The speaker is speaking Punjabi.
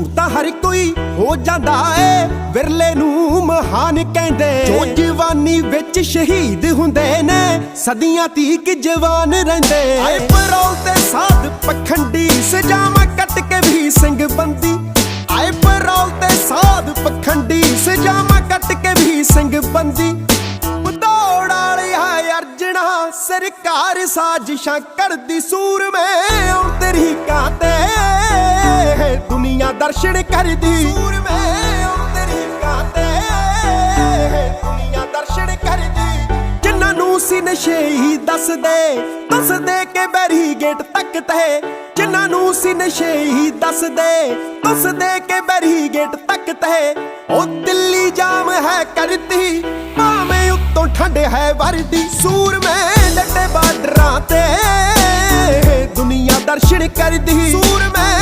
ਮਸ਼ਹੂਰ ਤਾਂ ਹਰ ਕੋਈ ਹੋ ਜਾਂਦਾ ਏ। ਵਿਰਲੇ ਨੂੰ ਮਹਾਨ ਕਹਿੰਦੇ ਜੋ ਜਵਾਨੀ ਵਿੱਚ ਸ਼ਹੀਦ ਹੁੰਦੇ ਨੇ ਸਦੀਆਂ ਤੀਕ ਜਵਾਨ ਰਹਿੰਦੇ। ਆਏ ਪਰੌਲ ਤੇ ਸਾਧ ਪਖੰਡੀ ਸਜਾਵਾਂ ਕੱਟ ਕੇ ਵੀ ਸਿੰਘ ਬੰਦੀ। ਆਏ ਪਰੌਲ ਤੇ ਸਾਧ ਪਖੰਡੀ ਸਜਾਵਾਂ ਕੱਟ ਕੇ ਵੀ ਸਿੰਘ ਬੰਦੀ। ਦੌੜ ਵਾਲੀ ਹਾਏ ਅਰਜਣਾ ਸਰਕਾਰ ਸਾਜ਼ਿਸ਼ਾਂ ਕਰਦੀ ਸੂਰਮੇ। ਆਉਣ ਦਰਸ਼ਨ ਕਰਦੀ। ਸੂਰਮੇ ਆਉਣ ਤੇਰੀ ਕਾਤੇ ਦੁਨੀਆ ਦਰਸ਼ਨ ਕਰਦੀ। ਜਿਨ੍ਹਾਂ ਨੂੰ ਸੀ ਨਸ਼ੇ ਹੀ ਦੱਸਦੇ ਦੱਸਦੇ ਕਿ ਬੈਰੀਗੇਟ ਤੱਕ ਤੇ। ਜਿਨ੍ਹਾਂ ਨੂੰ ਸੀ ਨਸ਼ੇ ਹੀ ਦੱਸਦੇ ਦੱਸਦੇ ਕਿ ਬੈਰੀਗੇਟ ਤੱਕ ਤੇ। ਉਹ ਦਿੱਲੀ ਜਾਮ ਹੈ ਕਰਦੀ ਭਾਵੇਂ ਉੱਤੋਂ ਠੰਡ ਹੈ ਵਰਦੀ। ਸੂਰਮੇ ਡੱਡੇ ਬਾਰਡਰਾਂ ਤੇ। ਦੁਨੀਆ ਦਰਸ਼ਨ ਕਰਦੀ। ਸੂਰਮੇ